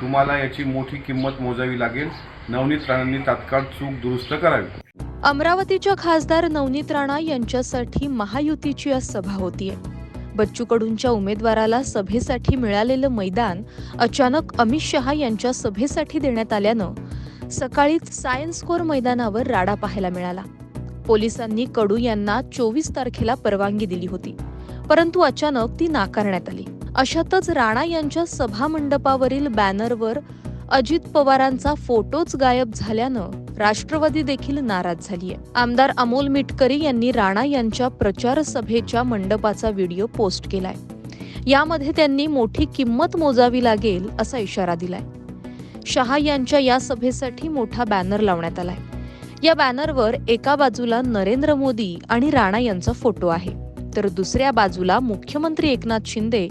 तुम्हाला याची मोठी किंमत मोजावी लागेल. नवनीत राणांनी तात्काळ चूक दुरुस्त करावी. अमरावतीच्या खासदार नवनीत राणा यांच्यासाठी महायुतीची आज सभा होतीये. बच्चू कडूंच्या उमेदवाराला सभेसाठी मिळालेलं मैदान अचानक अमित शहा यांच्या सभेसाठी देण्यात आल्यानं सकाळीच सायन्स कोर मैदानावर राडा पाहायला मिळाला. पोलिसांनी कडू यांना चोवीस तारखेला परवानगी दिली होती. परंतु अचानक ती नाकारण्यात आली. अशातच राणा यांच्या सभामंडपावरील बॅनरवर अजित पवारांचा फोटोच गायब झाल्यानं राष्ट्रवादी देखील नाराज झालीय. आमदार अमोल मिटकरी यांनी राणा यांच्या प्रचार सभेच्या मंडपाचा व्हिडिओ पोस्ट केलाय. यामध्ये त्यांनी मोठी किंमत मोजावी लागेल असा इशारा दिलाय. शहा यांच्या या सभेसाठी मोठा बॅनर लावण्यात आलाय. या बॅनरवर एका बाजूला नरेंद्र मोदी आणि राणा यांचा फोटो आहे. तर दुसऱ्या बाजूला मुख्यमंत्री एकनाथ शिंदे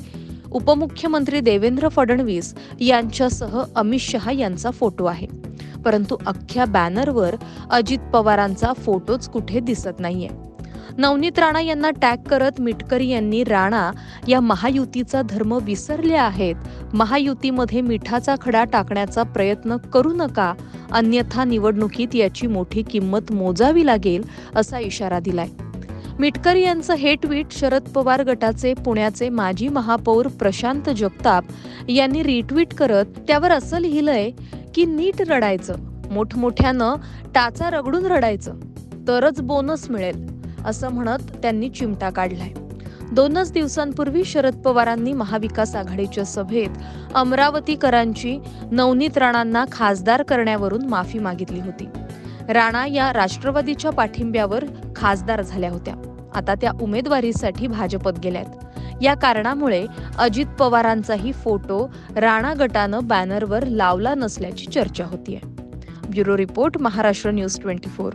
उपमुख्यमंत्री देवेंद्र फडणवीस यांच्यासह अमित शहा यांचा फोटो आहे. परंतु अख्ख्या बॅनरवर अजित पवारांचा फोटोच कुठे दिसत नाहीये. नवनीत राणा यांना टॅग करत मिटकरी यांनी राणा या महायुतीचा धर्म विसरले आहेत. महायुतीमध्ये मिठाचा खडा टाकण्याचा प्रयत्न करू नका. अन्यथा निवडणुकीत याची मोठी किंमत मोजावी लागेल असा इशारा दिलाय. मिटकरी यांचं हे ट्विट शरद पवार गटाचे पुण्याचे माजी महापौर प्रशांत जगताप यांनी रिट्विट करत त्यावर असं लिहिलंय की नीट रडायचं मोठमोठ्यानं टाचा रगडून रडायचं तरच बोनस मिळेल असं म्हणत त्यांनी चिमटा काढलाय. दोनच दिवसांपूर्वी शरद पवारांनी महाविकास आघाडीच्या सभेत अमरावतीकरांची नवनीत राणांना खासदार करण्यावरून माफी मागितली होती. राणा या राष्ट्रवादीच्या पाठिंब्यावर खासदार झाल्या होत्या. आता त्या उमेदवारीसाठी भाजपत गेल्यात. या कारणामुळे अजित पवारांचाही फोटो राणा गटानं बॅनरवर लावला नसल्याची चर्चा होतीये. Bureau report Maharashtra news twenty four.